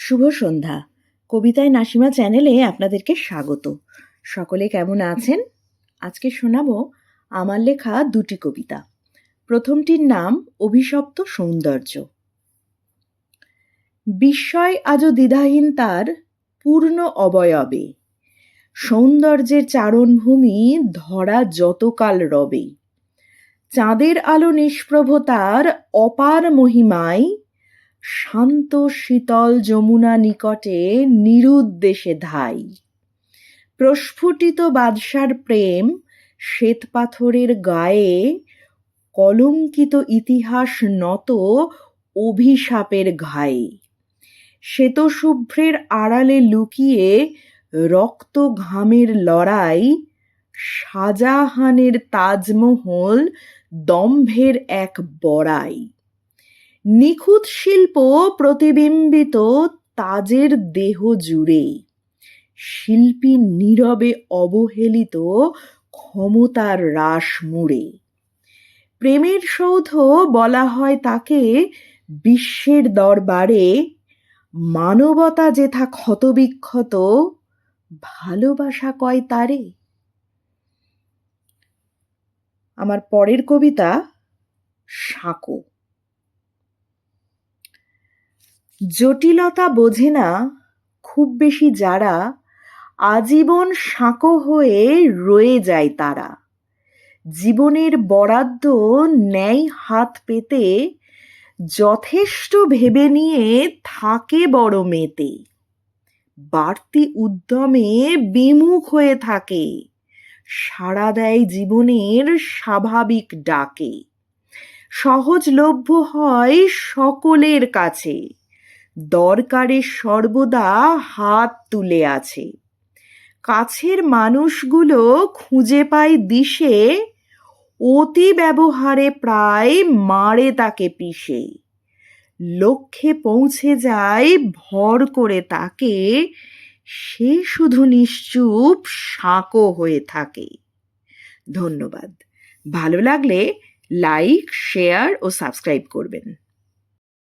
শুভ সন্ধ্যা। কবিতায় নাসিমা চ্যানেলে আপনাদেরকে স্বাগত। সকলে কেমন আছেন? আজকে শোনাবো আমার লেখা দুটি কবিতা। প্রথমটির নাম, অভিশপ্ত সৌন্দর্য। বিস্ময় আজও দ্বিধাহীন তার পূর্ণ অবয়বে। সৌন্দর্যের চারণভূমি ধরা যতকাল রবে। চাঁদের আলো নিষ্প্রভতার অপার মহিমায় শান্ত শীতল যমুনা নিকটে নিরুদ্দেশে ধাই। প্রস্ফুটিত বাদশার প্রেম শ্বেতপাথরের গায়ে কলঙ্কিত ইতিহাস নত অভিশাপের ঘায়ে শ্বেতশুভ্রের আড়ালে লুকিয়ে রক্ত ঘামের লড়াই, শাহজাহানের তাজমহল দম্ভের এক বড়াই। নিখুঁত শিল্প প্রতিবিম্বিত তাজের দেহ জুড়ে শিল্পী নীরবে অবহেলিত ক্ষমতার হ্রাস মুড়ে। প্রেমের সৌধ বলা হয় তাকে বিশ্বের দরবারে। মানবতা যেথা ক্ষতবিক্ষত, ভালোবাসা কয় তারে? আমার পরের কবিতা সাঁকো। জটিলতা বোঝে না, খুব বেশি যারা আজীবন সাঁকো হয়ে রয়ে যায় তারা। জীবনের বরাদ্দ ন্যায় হাত পেতে যথেষ্ট ভেবে নিয়ে থাকে বড় মেতে। বাড়তি উদ্যমে বিমুখ হয়ে থাকে, সাড়া দেয় জীবনের স্বাভাবিক ডাকে। সহজলভ্য হয় সকলের কাছে। দরকারে সর্বদা হাত তুলে আছে। কাছের মানুষগুলো খুঁজে পায় দিশে, অতি ব্যবহারে প্রায় মারে তাকে পিষে। লক্ষ্যে পৌঁছে যায়, ভর করে তাকে, সে শুধু নিশ্চুপ সাঁকো হয়ে থাকে। ধন্যবাদ। ভালো লাগলে লাইক, শেয়ার ও সাবস্ক্রাইব করবেন।